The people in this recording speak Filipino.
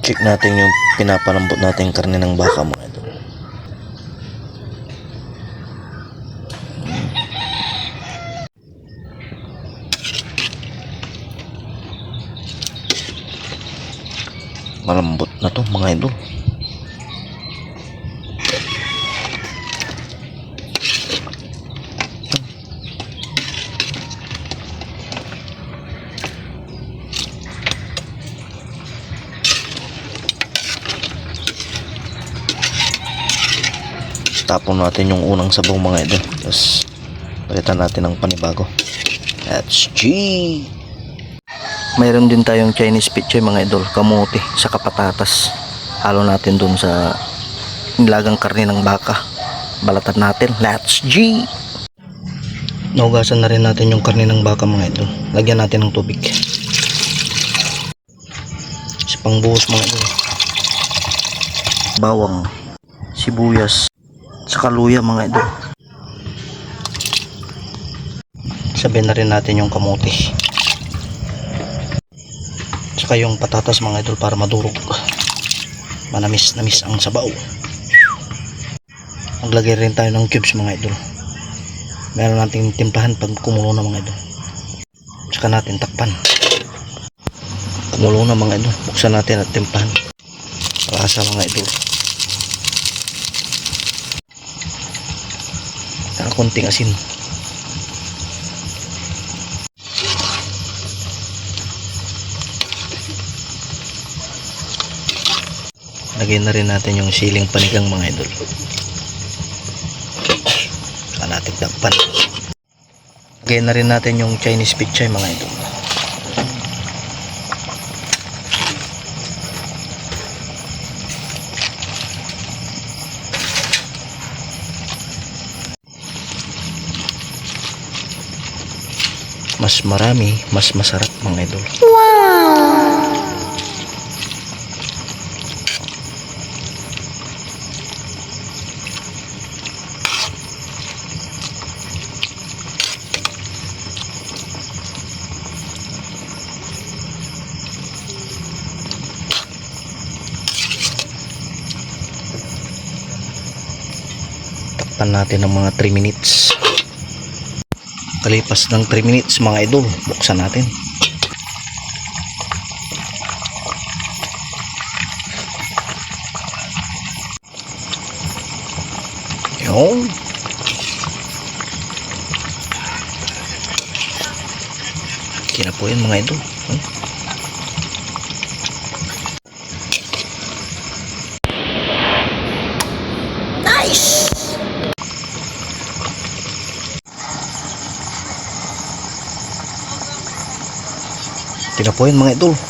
Check natin yung pinapalambot natin karne ng baka mga idol. Malambot na to mga idol. Tapon natin yung unang sabaw mga idol. Tapos palitan natin ng panibago. That's G. Mayroon din tayong Chinese pichay mga idol, kamote, sa kapatatas. Halo natin dun sa nilagang karne ng baka. Balatan natin. Let's G. Naugasan na rin natin yung karne ng baka mga idol. Lagyan natin ng tubig. Sa pangbuhos mga idol. Bawang, sibuyas, sa luya mga idol. Sabihin na rin natin yung kamote. Saka yung patatas mga idol para madurog. Manamis namis ang sabaw. Maglagay rin tayo ng cubes mga idol. Meron nating timplahan pag kumulo na mga idol. Saka natin takpan. Kumulo na mga idol. Buksan natin at timplahan. Lasa mga idol. Konting asin. Lagyan na rin natin yung siling panigang mga idol. Saka natin takpan. Lagyan na rin natin yung Chinese pichay mga idol. Mas marami, mas masarap mga idol. Takpan natin ng mga 3 minutes. Kalipas ng 3 minutes mga idol, buksan natin. Yun. Kina po yun mga idol. Hmm? Tinapoyin mga idol.